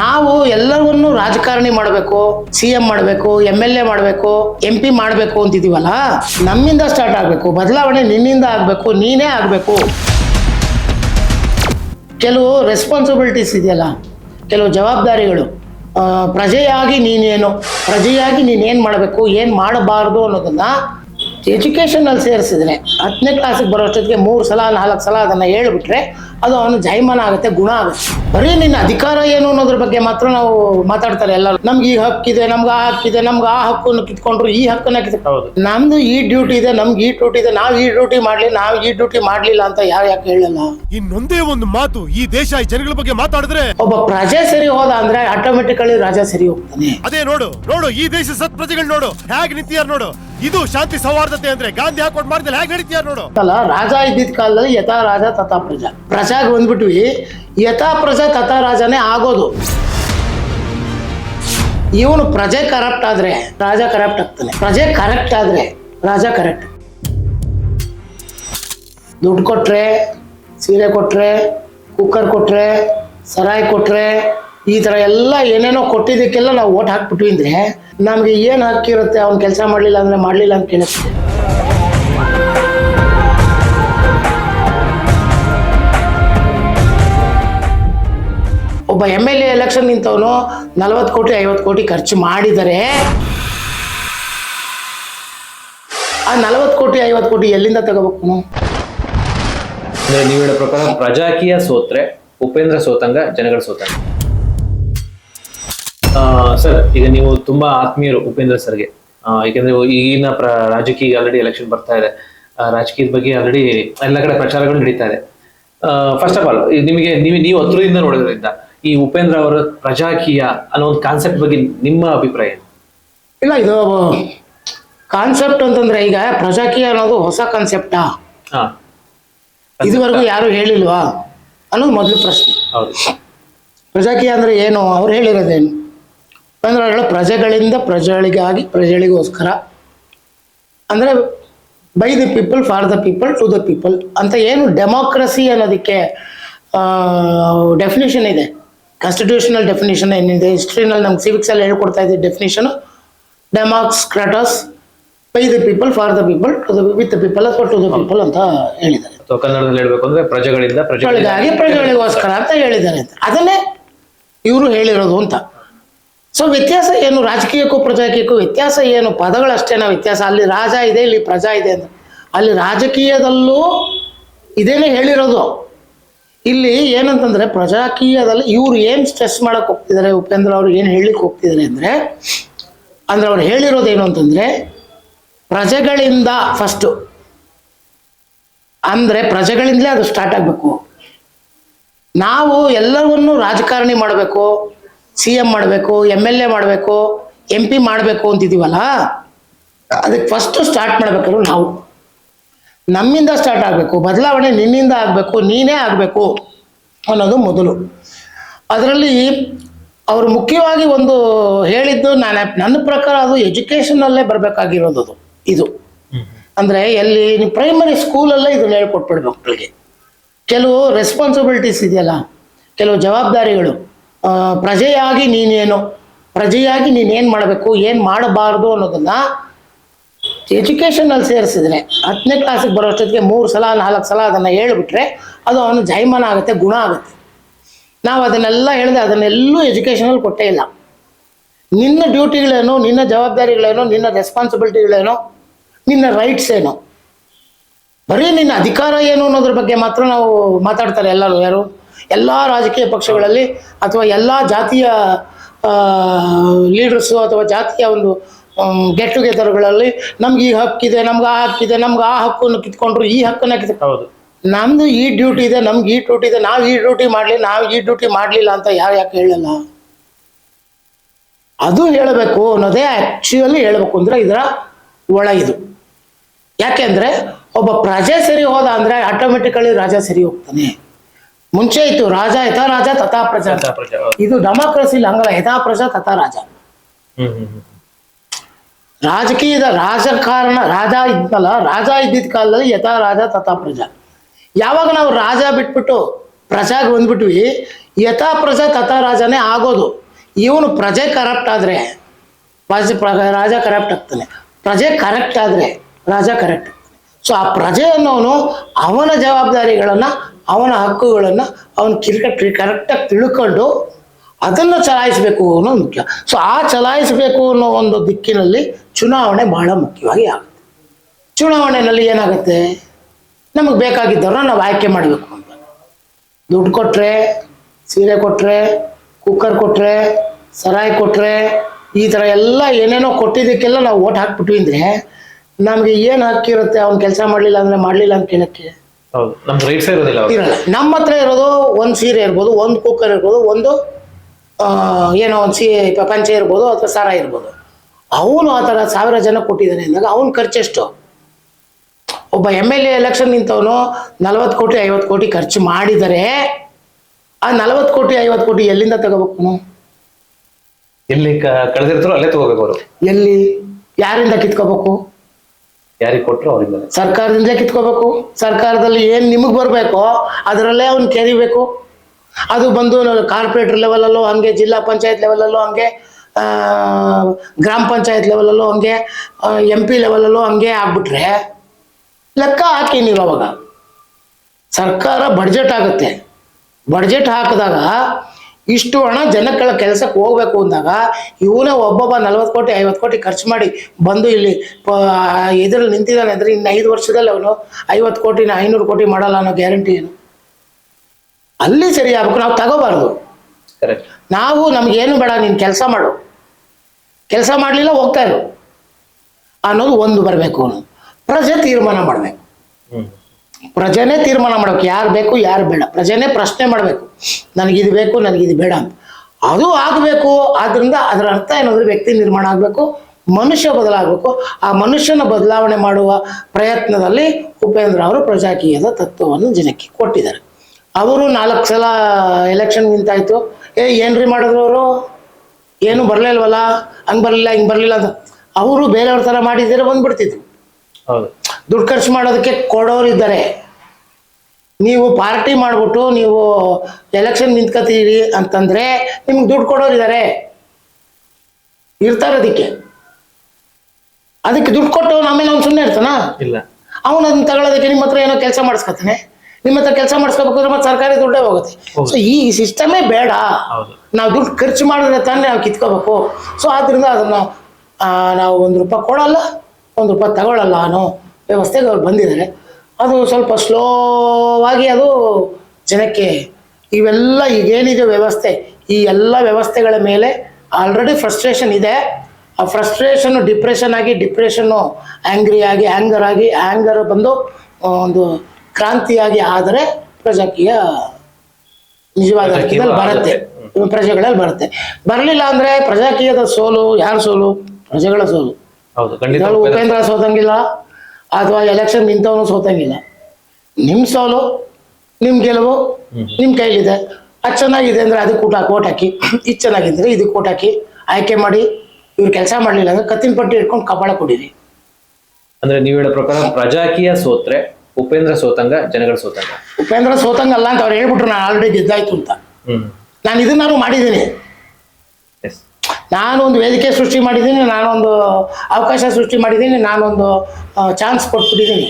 ನಾವು ಎಲ್ಲವನ್ನೂ ರಾಜಕಾರಣಿ ಮಾಡಬೇಕು ಸಿ ಎಂ ಮಾಡಬೇಕು ಎಂ ಎಲ್ ಎ ಮಾಡಬೇಕು ಎಂ ಪಿ ಮಾಡಬೇಕು ಅಂತಿದೀವಲ್ಲ, ನಮ್ಮಿಂದ ಸ್ಟಾರ್ಟ್ ಆಗಬೇಕು, ಬದಲಾವಣೆ ನಿನ್ನಿಂದ ಆಗಬೇಕು, ನೀನೇ ಆಗಬೇಕು. ಕೆಲವು ರೆಸ್ಪಾನ್ಸಿಬಿಲಿಟೀಸ್ ಇದೆಯಲ್ಲ, ಕೆಲವು ಜವಾಬ್ದಾರಿಗಳು ಪ್ರಜೆಯಾಗಿ ನೀನೇನು ಪ್ರಜೆಯಾಗಿ ನೀನೇನು ಮಾಡಬೇಕು, ಏನು ಮಾಡಬಾರ್ದು ಅನ್ನೋದನ್ನ ಎಜುಕೇಷನಲ್ಲಿ ಸೇರಿಸಿದ್ರೆ ಹತ್ತನೇ ಕ್ಲಾಸಿಗೆ ಬರೋ ಅಷ್ಟೊತ್ತಿಗೆ ಮೂರು ಸಲ ನಾಲ್ಕು ಸಲ ಅದನ್ನು ಹೇಳ್ಬಿಟ್ರೆ ಅದು ಅವನು ಜೈಮಾನ ಆಗುತ್ತೆ ಗುಣ ಆಗುತ್ತೆ. ಬರೀ ನಿನ್ನ ಅಧಿಕಾರ ಏನು ಅನ್ನೋದ್ರ ಬಗ್ಗೆ ಮಾತ್ರ ನಾವು ಮಾತಾಡ್ತಾರೆ ಎಲ್ಲರೂ. ನಮ್ಗೆ ಈ ಹಕ್ಕಿದೆ ನಮ್ಗೆ ಆ ಹಕ್ಕಿದೆ ನಮ್ಗೆ ಆ ಹಕ್ಕನ್ನು ಕಿತ್ಕೊಂಡ್ರು ಈ ಹಕ್ಕನ್ನ ಕಿತ್ಕೊಂಡು. ನಮ್ದು ಈ ಡ್ಯೂಟಿ ಇದೆ ನಮ್ಗೆ ಈ ಡ್ಯೂಟಿ ಇದೆ ನಾವು ಈ ಡ್ಯೂಟಿ ಮಾಡಲಿ ನಾವು ಈ ಡ್ಯೂಟಿ ಮಾಡಲಿಲ್ಲ ಅಂತ ಯಾರು ಯಾಕೆ ಹೇಳಲ್ಲ? ಇನ್ನೊಂದೇ ಒಂದು ಮಾತು ಈ ದೇಶ ಈ ಜನಗಳ ಬಗ್ಗೆ ಮಾತಾಡಿದ್ರೆ ಒಬ್ಬ ಪ್ರಜೆ ಸರಿ ಹೋದ ಅಂದ್ರೆ ಆಟೋಮೆಟಿಕಲಿ ರಾಜ ಸರಿ ಹೋಗ್ತಾನೆ. ಅದೇ ನೋಡು ನೋಡು ಈ ದೇಶ ಸತ್ ಪ್ರಜೆಗಳು ನೋಡು ಹೇಗೆ ನಿಂತಿಯಾರ ನೋಡು. ಇದು ಶಾಂತಿ ಸೌಹಾರ್ದತೆ ಅಂದ್ರೆ ಗಾಂಧಿ ಹಾಕೊಂಡ್ ಮಾಡಿದ್ರೆ ಹೇಗೆ ಹೇಳ್ತೀಯಾರ ನೋಡು. ಅಲ್ಲ, ರಾಜ ಇದ್ದಿದ್ದ ಕಾಲದಲ್ಲಿ ಯಥಾ ರಾಜ ತಥಾ ಪ್ರಜಾ ಪ್ರಜಾಗ್ ಬಂದ್ಬಿಟ್ವಿ ಯಥಾ ಪ್ರಜಾ ತಥಾ ರಾಜನೇ ಆಗೋದು. ಇವನು ಪ್ರಜೆ ಕರಪ್ಟ್ ಆದ್ರೆ ರಾಜ ಕರಪ್ಟ್ ಆಗ್ತಾನೆ. ಪ್ರಜೆ ಕರೆಕ್ಟ್ ಆದ್ರೆ ರಾಜ ಕರೆಕ್ಟ್ ದುಡ್ಡು ಕೊಟ್ರೆ, ಸೀರೆ ಕೊಟ್ರೆ ಕುಕ್ಕರ್ ಕೊಟ್ರೆ, ಸರಾಯಿ ಕೊಟ್ರೆ ಈ ಥರ ಎಲ್ಲ ಏನೇನೋ ಕೊಟ್ಟಿದ್ದಕ್ಕೆಲ್ಲ ನಾವು ಓಟ್ ಹಾಕ್ಬಿಟ್ವಿ ಅಂದ್ರೆ ನಮ್ಗೆ ಏನು ಹಾಕಿರುತ್ತೆ ಅವ್ನು ಕೆಲಸ ಮಾಡಲಿಲ್ಲ ಅಂದ್ರೆ ಮಾಡಲಿಲ್ಲ ಅಂತ ಕೇಳುತ್ತೆ ಒಬ್ಬ ಎಂ ಎಲ್ ಎ ಎಲೆಕ್ಷನ್ ನಿಂತವನು ನಲವತ್ತು ಕೋಟಿ, ಐವತ್ತು ಕೋಟಿ ಖರ್ಚು ಮಾಡಿದರೆ ಆ ನಲವತ್ತು ಕೋಟಿ, ಐವತ್ತು ಕೋಟಿ ಎಲ್ಲಿಂದ ತಗೋಬೇಕು ನೀವು ಹೇಳೋ ಪ್ರಕಾರ ಪ್ರಜಾಕೀಯ ಸೋತ್ರೆ, ಉಪೇಂದ್ರ ಸೋತಂಗ, ಜನಗಳ ಸೋತಂಗ. ಸರ್ ಈಗ ನೀವು ತುಂಬಾ ಆತ್ಮೀಯರು ಉಪೇಂದ್ರ ಸರ್ಗೆ. ಯಾಕೆಂದ್ರೆ ಈಗಿನ ಪ್ರ ರಾಜಕೀಯ ಆಲ್ರೆಡಿ ಎಲೆಕ್ಷನ್ ಬರ್ತಾ ಇದೆ. ರಾಜಕೀಯದ ಬಗ್ಗೆ ಆಲ್ರೆಡಿ ಎಲ್ಲ ಕಡೆ ಪ್ರಚಾರಗಳು ನಡೀತಾ ಇದೆ. ಫಸ್ಟ್ ಆಫ್ ಆಲ್ ನಿಮಗೆ ನೀವು ನೀವು ಹತ್ರದಿಂದ ನೋಡೋದ್ರಿಂದ ಈ ಉಪೇಂದ್ರ ಅವರ ಪ್ರಜಾಕೀಯ ಅನ್ನೋ ಒಂದು ಕಾನ್ಸೆಪ್ಟ್ ಬಗ್ಗೆ ನಿಮ್ಮ ಅಭಿಪ್ರಾಯ? ಇಲ್ಲ ಇದು ಕಾನ್ಸೆಪ್ಟ್ ಅಂತಂದ್ರೆ ಈಗ ಪ್ರಜಾಕೀಯ ಅನ್ನೋದು ಹೊಸ ಕಾನ್ಸೆಪ್ಟಾ ಇದುವರೆಗೂ ಯಾರು ಹೇಳಿಲ್ವಾ? ಅನ್ನೋದು ಮೊದಲು ಪ್ರಶ್ನೆ. ಹೌದು. ಪ್ರಜಾಕೀಯ ಅಂದ್ರೆ ಏನು? ಅವ್ರು ಹೇಳಿರೋದೇನು? ಅಂದ್ರೆ ಪ್ರಜೆಗಳಿಂದ ಪ್ರಜೆಗಳಿಗಾಗಿ ಪ್ರಜೆಗಳಿಗೋಸ್ಕರ. ಅಂದರೆ by the people for the people to the people ಅಂತ ಏನು ಡೆಮೋಕ್ರಸಿ ಅನ್ನೋದಕ್ಕೆ ಡೆಫಿನೇಷನ್ ಇದೆ. ಕಾನ್ಸ್ಟಿಟ್ಯೂಷನಲ್ ಡೆಫಿನೇಷನ್ ಏನಿದೆ ಹಿಸ್ಟ್ರಿನಲ್ಲಿ ನಮ್ಗೆ ಸಿವಿಕ್ಸಲ್ಲಿ ಹೇಳ್ಕೊಡ್ತಾ ಇದ್ದ definition ಡೆಮಾಕ್ಸ್ಕ್ರಾಟಸ್ by the people for the people to the with the people ಅಥವಾ ಟು ದ ಪೀಪಲ್ ಅಂತ ಹೇಳಿದ್ದಾರೆ. ಕನ್ನಡದಲ್ಲಿ ಹೇಳಬೇಕು ಅಂದ್ರೆ ಪ್ರಜೆಗಳಿಂದ ಪ್ರಜೆಗಳಿಗಾಗಿ ಪ್ರಜೆಗಳಿಗೋಸ್ಕರ ಅಂತ ಹೇಳಿದ್ದಾರೆ ಅಂತ. ಅದನ್ನೇ ಇವರು ಹೇಳಿರೋದು ಅಂತ. ಸೊ ವ್ಯತ್ಯಾಸ ಏನು? ರಾಜಕೀಯಕ್ಕೂ ಪ್ರಜಾಕೀಯಕ್ಕೂ ವ್ಯತ್ಯಾಸ ಏನು? ಪದಗಳಷ್ಟೇನ ವ್ಯತ್ಯಾಸ. ಅಲ್ಲಿ ರಾಜ ಇದೆ, ಇಲ್ಲಿ ಪ್ರಜಾ ಇದೆ ಅಂತ. ಅಲ್ಲಿ ರಾಜಕೀಯದಲ್ಲೂ ಇದೇನೇ ಹೇಳಿರೋದು. ಇಲ್ಲಿ ಏನಂತಂದ್ರೆ ಪ್ರಜಾಕೀಯದಲ್ಲಿ ಇವ್ರು ಏನು ಸ್ಟ್ರೆಸ್ ಮಾಡಕ್ ಹೋಗ್ತಿದ್ದಾರೆ, ಉಪೇಂದ್ರ ಅವ್ರು ಏನು ಹೇಳಿಕ್ ಹೋಗ್ತಿದ್ದಾರೆ ಅಂದ್ರೆ ಅಂದ್ರೆ ಅವ್ರು ಹೇಳಿರೋದೇನು ಅಂತಂದ್ರೆ, ಪ್ರಜೆಗಳಿಂದ ಫಸ್ಟು ಅಂದ್ರೆ ಪ್ರಜೆಗಳಿಂದಲೇ ಅದು ಸ್ಟಾರ್ಟ್ ಆಗಬೇಕು. ನಾವು ಎಲ್ಲವನ್ನೂ ರಾಜಕಾರಣಿ ಮಾಡಬೇಕು. ಸಿ ಎಂ ಮಾಡಬೇಕು ಎಂ ಎಲ್ ಎ ಮಾಡಬೇಕು ಎಂ ಪಿ ಮಾಡಬೇಕು ಅಂತಿದೀವಲ್ಲ ಅದಕ್ಕೆ ಫಸ್ಟ್ ಸ್ಟಾರ್ಟ್ ಮಾಡ್ಬೇಕಲ್ಲ ನಾವು. ನಮ್ಮಿಂದ ಸ್ಟಾರ್ಟ್ ಆಗಬೇಕು, ಬದಲಾವಣೆ ನಿನ್ನಿಂದ ಆಗಬೇಕು, ನೀನೇ ಆಗಬೇಕು ಅನ್ನೋದು ಮೊದಲು. ಅದರಲ್ಲಿ ಅವರು ಮುಖ್ಯವಾಗಿ ಒಂದು ಹೇಳಿದ್ದು ನಾನು, ನನ್ನ ಪ್ರಕಾರ ಅದು ಎಜುಕೇಷನಲ್ಲೇ ಬರಬೇಕಾಗಿರೋದು ಇದು. ಅಂದರೆ ಎಲ್ಲಿ ನೀವು ಪ್ರೈಮರಿ ಸ್ಕೂಲಲ್ಲೇ ಇದನ್ನ ಹೇಳ್ಕೊಟ್ಬಿಡ್ಬೇಕು ಮಕ್ಕಳಿಗೆ. ಕೆಲವು ರೆಸ್ಪಾನ್ಸಿಬಿಲಿಟೀಸ್ ಇದೆಯಲ್ಲ, ಕೆಲವು ಜವಾಬ್ದಾರಿಗಳು. ಪ್ರಜೆಯಾಗಿ ನೀನೇನು? ಪ್ರಜೆಯಾಗಿ ನೀನೇನು ಮಾಡಬೇಕು? ಏನು ಮಾಡಬಾರ್ದು ಅನ್ನೋದನ್ನ ಎಜುಕೇಷನಲ್ಲಿ ಸೇರಿಸಿದ್ರೆ. ಹತ್ತನೇ ಕ್ಲಾಸಿಗೆ ಬರೋ ಅಷ್ಟೊತ್ತಿಗೆ ಮೂರು ಸಲ, ನಾಲ್ಕು ಸಲ ಅದನ್ನು ಹೇಳಿಬಿಟ್ರೆ ಅದು ಅವನು ಜೈಮಾನ ಆಗುತ್ತೆ, ಗುಣ ಆಗುತ್ತೆ. ನಾವು ಅದನ್ನೆಲ್ಲ ಹೇಳಿದೆ ಅದನ್ನೆಲ್ಲೂ ಎಜುಕೇಷನಲ್ಲಿ ಕೊಟ್ಟೇ ಇಲ್ಲ. ನಿನ್ನ ಡ್ಯೂಟಿಗಳೇನು ನಿನ್ನ ಜವಾಬ್ದಾರಿಗಳೇನು, ನಿನ್ನ ರೆಸ್ಪಾನ್ಸಿಬಿಲಿಟಿಗಳೇನು ನಿನ್ನ ರೈಟ್ಸ್ ಏನು. ಬರೀ ನಿನ್ನ ಅಧಿಕಾರ ಏನು ಅನ್ನೋದ್ರ ಬಗ್ಗೆ ಮಾತ್ರ ನಾವು ಮಾತಾಡ್ತಾರೆ ಎಲ್ಲರೂ ಯಾರು? ಎಲ್ಲ ರಾಜಕೀಯ ಪಕ್ಷಗಳಲ್ಲಿ ಅಥವಾ ಎಲ್ಲ ಜಾತಿಯ ಲೀಡರ್ಸು ಅಥವಾ ಜಾತಿಯ ಒಂದು ಗೆಟ್ ಟುಗೆದರ್ಗಳಲ್ಲಿ ನಮ್ಗೆ ಈ ಹಕ್ಕಿದೆ ನಮ್ಗೆ ಆ ಹಕ್ಕಿದೆ ನಮ್ಗೆ ಆ ಹಕ್ಕನ್ನು ಕಿತ್ಕೊಂಡ್ರು ಈ ಹಕ್ಕನ್ನು ಕಿತ್ಕೊಳ್ಳೋದು ನಮ್ದು ಈ ಡ್ಯೂಟಿ ಇದೆ ನಮ್ಗೆ ಈ ಡ್ಯೂಟಿ ಇದೆ ನಾವು ಈ ಡ್ಯೂಟಿ ಮಾಡಲಿ ನಾವು ಈ ಡ್ಯೂಟಿ ಮಾಡಲಿಲ್ಲ ಅಂತ ಯಾರು ಯಾಕೆ ಹೇಳಲ್ಲ? ಅದು ಹೇಳಬೇಕು ಅನ್ನೋದೇ ಆ್ಯಕ್ಚುಲಿ ಹೇಳಬೇಕು ಅಂದ್ರೆ ಇದರ ಒಳ ಇದು. ಯಾಕೆಂದ್ರೆ ಒಬ್ಬ ಪ್ರಜೆ ಸರಿ ಹೋದ ಅಂದ್ರೆ ಆಟೋಮೆಟಿಕಲಿ ರಾಜ ಸರಿ ಹೋಗ್ತಾನೆ. ಮುಂಚೆ ಇತ್ತು ರಾಜ ಯಥಾ ರಾಜ ತಥಾ ಪ್ರಜಾ. ಇದು ಡೆಮಾಕ್ರಸಿ ಹಂಗಲ್ಲ ಯಥಾ ಪ್ರಜಾ ತಥಾ ರಾಜ. ರಾಜಕೀಯದ ರಾಜಕಾರಣ ರಾಜ ಇದ್ನಲ್ಲ ರಾಜ ಇದ್ದಿದ್ದ ಕಾಲದಲ್ಲಿ ಯಥಾ ರಾಜ ತಥಾ ಪ್ರಜಾ. ಯಾವಾಗ ನಾವು ರಾಜ ಬಿಟ್ಬಿಟ್ಟು ಪ್ರಜಾಗ್ ಬಂದ್ಬಿಟ್ವಿ ಯಥಾ ಪ್ರಜಾ ತಥಾ ರಾಜನೇ ಆಗೋದು. ಇವನು ಪ್ರಜೆ ಕರಪ್ಟ್ ಆದರೆ ರಾಜ ಕರಪ್ಟ್ ಆಗ್ತಾನೆ. ಪ್ರಜೆ ಕರೆಕ್ಟ್ ಆದರೆ ರಾಜ ಕರೆಕ್ಟ್ ಸೊ ಆ ಪ್ರಜೆ ಅನ್ನೋನು ಅವನ ಜವಾಬ್ದಾರಿಗಳನ್ನು ಅವನ ಹಕ್ಕುಗಳನ್ನು ಅವನ ಕ್ರಿಕೆಟ್ ಕರೆಕ್ಟಾಗಿ ತಿಳ್ಕೊಂಡು ಅದನ್ನು ಚಲಾಯಿಸಬೇಕು ಅನ್ನೋದು ಮುಖ್ಯ. ಸೊ ಆ ಚಲಾಯಿಸಬೇಕು ಅನ್ನೋ ಒಂದು ದಿಕ್ಕಿನಲ್ಲಿ ಚುನಾವಣೆ ಬಹಳ ಮುಖ್ಯವಾಗಿ ಆಗುತ್ತೆ. ಚುನಾವಣೆಯಲ್ಲಿ ಏನಾಗುತ್ತೆ? ನಮಗೆ ಬೇಕಾಗಿದ್ದವ್ರನ್ನ ನಾವು ಆಯ್ಕೆ ಮಾಡಬೇಕು ಅಂತ. ದುಡ್ಡು ಕೊಟ್ಟರೆ ಸೀರೆ ಕೊಟ್ಟರೆ ಕುಕ್ಕರ್ ಕೊಟ್ಟರೆ ಸರಾಯಿ ಕೊಟ್ಟರೆ ಈ ಥರ ಎಲ್ಲ ಏನೇನೋ ಕೊಟ್ಟಿದ್ದಕ್ಕೆಲ್ಲ ನಾವು ಓಟ್ ಹಾಕ್ಬಿಟ್ವಿ ಅಂದರೆ ನಮಗೆ ಏನು ಹಕ್ಕಿರುತ್ತೆ? ಅವ್ನು ಕೆಲಸ ಮಾಡಲಿಲ್ಲ ಅಂದರೆ ಮಾಡಲಿಲ್ಲ ಅಂತ ಕೇಳೋಕ್ಕೆ ಹೌದು ನಮ್ಗೆ ರೈಟ್ಸ್ ಇರೋದಿಲ್ಲ ಅವಾಗ ಇರಲ್ಲ ನಮ್ಮ ಹತ್ರ ಇರೋದು ಒಂದು ಸೀರೆ ಇರ್ಬೋದು ಒಂದು ಕುಕ್ಕರ್ ಇರ್ಬೋದು ಒಂದು ಆ, ಏನೋ ಒಂದು ಸೀರೆ ಪಂಚೆ ಇರ್ಬೋದು ಅಥವಾ ಸಾರ ಇರ್ಬೋದು. ಅವನು ಆ ಥರ ಸಾವಿರ ಜನ ಕೊಟ್ಟಿದ್ದಾನೆ ಅಂದಾಗ ಅವನ ಖರ್ಚೆಷ್ಟು ಒಬ್ಬ ಎಂ ಎಲ್ ಎ ಎಲೆಕ್ಷನ್ ನಿಂತವನು ನಲವತ್ತು ಕೋಟಿ ಐವತ್ತು ಕೋಟಿ ಖರ್ಚು ಮಾಡಿದರೆ ಆ ನಲವತ್ತು ಕೋಟಿ ಐವತ್ತು ಕೋಟಿ ಎಲ್ಲಿಂದ ತಗೋಬೇಕು ಅವನು? ಎಲ್ಲಿ ಕ- ಕಳೆದಿರ್ತಾರೋ ಅಲ್ಲೇ ತಗೋಬೇಕು ಅವರು. ಎಲ್ಲಿ? ಯಾರಿಂದ ಕಿತ್ಕೋಬೇಕು? ಯಾರಿಗೆ ಕೊಟ್ಟರು ಅವರಿಂದ ಸರ್ಕಾರದಿಂದ ಕಿತ್ಕೋಬೇಕು. ಸರ್ಕಾರದಲ್ಲಿ ಏನು ನಿಮಗೆ ಬರಬೇಕೋ ಅದರಲ್ಲೇ ಅವ್ನು ಕೆರಿಬೇಕು. ಅದು ಬಂದು ಕಾರ್ಪೊರೇಟರ್ ಲೆವೆಲಲ್ಲೂ ಹಂಗೆ ಜಿಲ್ಲಾ ಪಂಚಾಯತ್ ಲೆವೆಲಲ್ಲೂ ಹಂಗೆ ಗ್ರಾಮ ಪಂಚಾಯತ್ ಲೆವೆಲಲ್ಲೂ ಹಂಗೆ ಎಂ ಪಿ ಲೆವೆಲಲ್ಲೂ ಹಂಗೆ ಆಗ್ಬಿಟ್ರೆ ಲೆಕ್ಕ ಹಾಕಿ ನೀವು ಅವಾಗ. ಸರ್ಕಾರ ಬಡ್ಜೆಟ್ ಆಗುತ್ತೆ. ಬಡ್ಜೆಟ್ ಹಾಕಿದಾಗ ಇಷ್ಟು ಹಣ ಜನಗಳ ಕೆಲಸಕ್ಕೆ ಹೋಗ್ಬೇಕು ಅಂದಾಗ ಇವನೇ ಒಬ್ಬೊಬ್ಬ ನಲ್ವತ್ತು ಕೋಟಿ ಐವತ್ತು ಕೋಟಿ ಖರ್ಚು ಮಾಡಿ ಬಂದು ಇಲ್ಲಿ ಎದುರು ನಿಂತಿದ್ದಾನೆ ಅಂದ್ರೆ ಇನ್ನು ಐದು ವರ್ಷದಲ್ಲಿ ಅವನು ಐವತ್ತು ಕೋಟಿನ ಐನೂರು ಕೋಟಿ ಮಾಡಲ್ಲ ಅನ್ನೋ ಗ್ಯಾರಂಟಿ ಏನು? ಅಲ್ಲಿ ಸರಿ ಆಗ್ಬೇಕು ನಾವು ತಗೋಬಾರ್ದು. ಕರೆಕ್ಟ್ ನಾವು ನಮಗೇನು ಬೇಡ ನೀನು ಕೆಲಸ ಮಾಡು. ಕೆಲಸ ಮಾಡಲಿಲ್ಲ ಹೋಗ್ತಾ ಇರು. ಅನ್ನೋದು ಒಂದು ಬರಬೇಕು ಅವನು. ಪ್ರಜೆ ತೀರ್ಮಾನ ಮಾಡಬೇಕು. ಪ್ರಜೆನೇ ತೀರ್ಮಾನ ಮಾಡಬೇಕು. ಯಾರು ಬೇಕು, ಯಾರು ಬೇಡ. ಪ್ರಜೆನೇ ಪ್ರಶ್ನೆ ಮಾಡಬೇಕು. ನನಗಿದು ಬೇಕು ನನಗಿದು ಬೇಡ ಅಂತ. ಅದು ಆಗಬೇಕು. ಆದ್ದರಿಂದ ಅದರ ಅರ್ಥ ಏನಂದ್ರೆ ವ್ಯಕ್ತಿ ನಿರ್ಮಾಣ ಆಗಬೇಕು, ಮನುಷ್ಯ ಬದಲಾಗಬೇಕು. ಆ ಮನುಷ್ಯನ ಬದಲಾವಣೆ ಮಾಡುವ ಪ್ರಯತ್ನದಲ್ಲಿ ಉಪೇಂದ್ರ ಅವರು ಪ್ರಜಾಕೀಯದ ತತ್ವವನ್ನು ಜನಕ್ಕೆ ಕೊಟ್ಟಿದ್ದಾರೆ. ಅವರು ನಾಲ್ಕು ಸಲ ಎಲೆಕ್ಷನ್ ನಿಂತಾಯ್ತು. ಏ ಏನ್ರಿ ಮಾಡಿದ್ರು ಅವರು? ಏನು ಬರಲಿಲ್ವಲ್ಲ ಹಂಗೆ ಬರಲಿಲ್ಲ, ಹಿಂಗೆ ಬರಲಿಲ್ಲ ಅಂತ. ಅವರು ಬೇರೆಯವ್ರ ಥರ ಮಾಡಿದರೆ ಬಂದ್ಬಿಡ್ತಿದ್ರು. ಹೌದು. ದುಡ್ಡು ಖರ್ಚು ಮಾಡೋದಕ್ಕೆ ಕೊಡೋರಿದ್ದಾರೆ ನೀವು ಪಾರ್ಟಿ ಮಾಡಿಬಿಟ್ಟು ನೀವು ಎಲೆಕ್ಷನ್ ನಿಂತ್ಕೋತೀರಿ ಅಂತಂದ್ರೆ ನಿಮ್ಗೆ ದುಡ್ಡು ಕೊಡೋರಿದ್ದಾರೆ ಇರ್ತಾರೆ ಅದಕ್ಕೆ. ಅದಕ್ಕೆ ದುಡ್ಡು ಕೊಟ್ಟು ಆಮೇಲೆ ಅವ್ನು ಸುಮ್ಮನೆ ಇರ್ತಾನ? ಇಲ್ಲ. ಅವನು ಅದನ್ನ ತಗೊಳ್ಳೋದಕ್ಕೆ ನಿಮ್ಮ ಹತ್ರ ಏನೋ ಕೆಲಸ ಮಾಡಿಸ್ಕೊತಾನೆ. ನಿಮ್ಮ ಹತ್ರ ಕೆಲಸ ಮಾಡಿಸ್ಕೋಬೇಕಾದ್ರೆ ಮತ್ತೆ ಸರ್ಕಾರಿ ದುಡ್ಡೇ ಹೋಗುತ್ತೆ. ಸೊ ಈ ಸಿಸ್ಟಮೇ ಬೇಡ. ನಾವು ದುಡ್ಡು ಖರ್ಚು ಮಾಡಿದ್ರೆ ತಾನೇ ನಾವು ಕಿತ್ಕೋಬೇಕು. ಸೊ ಆದ್ರಿಂದ ಅದನ್ನು ನಾವು ಒಂದು ರೂಪಾಯಿ ಕೊಡಲ್ಲ ಒಂದು ರೂಪಾಯಿ ತಗೊಳ್ಳಲ್ಲ ಅನ್ನೋ ವ್ಯವಸ್ಥೆಗೆ ಅವ್ರು ಬಂದಿದ್ದಾರೆ ಅದು ಸ್ವಲ್ಪ ಸ್ಲೋವಾಗಿ ಅದು ಜನಕ್ಕೆ ಇವೆಲ್ಲ ಈಗೇನಿದೆ ವ್ಯವಸ್ಥೆ ಈ ಎಲ್ಲ ವ್ಯವಸ್ಥೆಗಳ ಮೇಲೆ ಆಲ್ರೆಡಿ ಫ್ರಸ್ಟ್ರೇಷನ್ ಇದೆ. ಆ ಫ್ರಸ್ಟ್ರೇಷನ್ನು ಡಿಪ್ರೆಷನ್ ಆಗಿ ಡಿಪ್ರೆಷನ್ನು ಆ್ಯಂಗ್ರಿ ಆಗಿ ಆ್ಯಂಗರ್ ಆಗಿ ಆ್ಯಂಗರ್ ಬಂದು ಒಂದು ಕ್ರಾಂತಿಯಾಗಿ ಆದರೆ ಪ್ರಜಾಕೀಯ ನಿಜವಾದ ಅರ್ಥದಲ್ಲಿ ಬರುತ್ತೆ. ಪ್ರಜೆಗಳಲ್ಲಿ ಬರುತ್ತೆ. ಬರಲಿಲ್ಲ ಅಂದ್ರೆ ಪ್ರಜಾಕೀಯದ ಸೋಲು ಯಾರ ಸೋಲು? ಪ್ರಜೆಗಳ ಸೋಲು. ಹೌದು ಉಪೇಂದ್ರ ಸೋತಂಗಿಲ್ಲ. ಅಥವಾ ಎಲೆಕ್ಷನ್ ನಿಂತವನು ಸೋತಂಗಿಲ್ಲ. ನಿಮ್ಮ ಸೋಲು ನಿಮ್ಮ ಗೆಲುವು ನಿಮ್ಮ ಕೈಲಿದೆ. ಅದು ಚೆನ್ನಾಗಿದೆ ಅಂದರೆ ಅದಕ್ಕೆ ಊಟ ಕೋಟ್ ಹಾಕಿ. ಇದು ಚೆನ್ನಾಗಿದ್ರೆ ಇದಕ್ಕೆ ಕೋಟ್ ಹಾಕಿ ಆಯ್ಕೆ ಮಾಡಿ ಇವ್ರು ಕೆಲಸ ಮಾಡಲಿಲ್ಲ ಅಂದ್ರೆ ಕತ್ತಿನ ಪಟ್ಟಿ ಇಟ್ಕೊಂಡು ಕಪಾಳ ಕೊಡಿರಿ. ಅಂದ್ರೆ ನೀವು ಹೇಳೋ ಪ್ರಕಾರ ಪ್ರಜಾಕೀಯ ಸೋತ್ರೆ ಉಪೇಂದ್ರ ಸೋತಂಗ ಜನಗಳ ಸೋತಂಗ. ಉಪೇಂದ್ರ ಸೋತಂಗಲ್ಲ ಅಂತ ಅವ್ರು ಹೇಳ್ಬಿಟ್ರು ನಾನು ಆಲ್ರೆಡಿ ಗೆದ್ದಾಯ್ತು ಅಂತ. ನಾನು ಇದನ್ನಾರು ಮಾಡಿದ್ದೀನಿ. ನಾನು ಒಂದು ವೇದಿಕೆ ಸೃಷ್ಟಿ ಮಾಡಿದ್ದೀನಿ ನಾನೊಂದು ಅವಕಾಶ ಸೃಷ್ಟಿ ಮಾಡಿದ್ದೀನಿ ನಾನೊಂದು ಚಾನ್ಸ್ ಕೊಟ್ಬಿಟ್ಟಿದ್ದೀನಿ.